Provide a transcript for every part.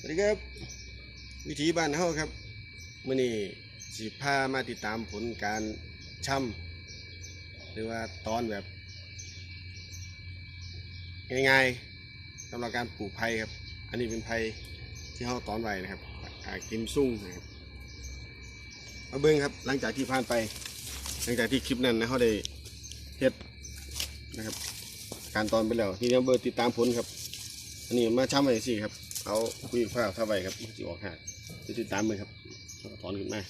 สวัสดีครับ วิถีบ้านเฮาครับมื่อนี้สิพามาติดตามผลการช่ำหรือว่าตอนแบบง่ายๆสำหรับการปลูกไผ่ครับ อันนี้เป็นไผ่ที่เฮาตอนไว้นะครับกิมซุ่งนะครับมาเบิ้งครับหลังจากที่ผ่านไป หลังจากที่คลิปนั้นนะเขาได้เฮ็ดนะครับ การตอนไปแล้วทีนี้เบอร์ติดตามผลครับ อันนี้มาช่ำไว้สิครับ เอาคุยข้าวท่าไว้ครับมันจะออกหากจะติดตามมือครับถอนขึ้นมา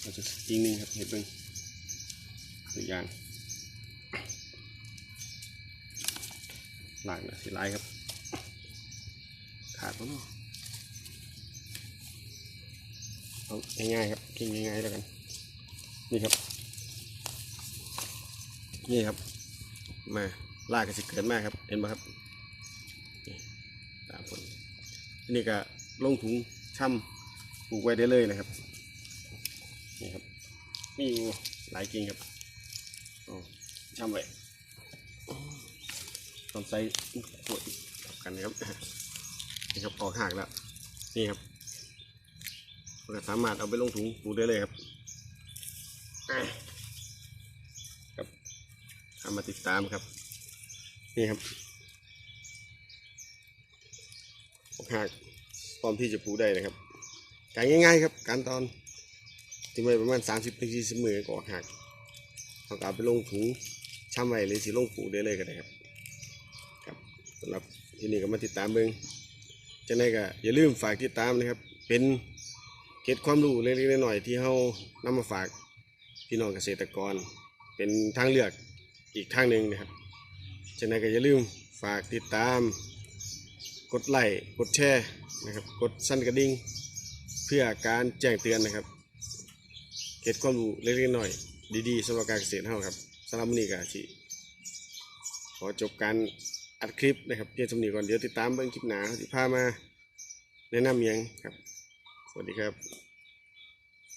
เราจะจริงนึงครับเห็ดเบิ้งตัวอย่างหลากนะสีลายครับ ขาดปะเนาะเอาง่ายๆครับกินง่ายๆแล้วกัน นี่ครับ นี่ครับ มาลากกันสิเกิดมากครับ เห็นไหมครับตามผล อันนี้ก็ลงถุงช่ำปลูกไว้ได้เลยนะครับ นี่ครับ มีอยู่หลายกิ่งครับช่ำไว้ต้องใส่ขวดกันนะครับ นี่ครับออกหักแล้ว นี่ครับเราก็สามารถเอาไปลงถุงปลูกได้เลยครับครับทำมาติดตามครับ นี่ครับ หักพร้อมที่จะปลูกได้นะครับการง่ายๆครับ การตอนทิ้งไว้ประมาณ 30ถึง40มือก็หักเอากลับไปลงถุงช่ำไว้หรือสีลงปลูกได้เลยก็ได้ครับครับสำหรับที่นี่ก็มาติดตามเบิ่งจังไดก็อย่าลืมฝากติดตามนะครับ เป็นเก็ดความรู้เล็กๆน้อยๆที่เฮานำมาฝากพี่น้องเกษตรกร เป็นทางเลือกอีกทางหนึ่งนะครับจังไดก็อย่าลืมฝากติดตาม กดไลค์กดแชร์นะครับกดสั่นกระดิ่งเพื่อการแจ้งเตือนนะครับเก็บความรู้เล็กๆหน่อยดีๆสำหรับการเกษตรเฮาครับสำหรับนี้ก็สิขอจบการอัดคลิปนะครับเพียงเท่านี้ก่อนเดี๋ยวติดตามเบิ่งคลิปหน้าเขาสิพามาแนะนำยังครับ สวัสดีครับ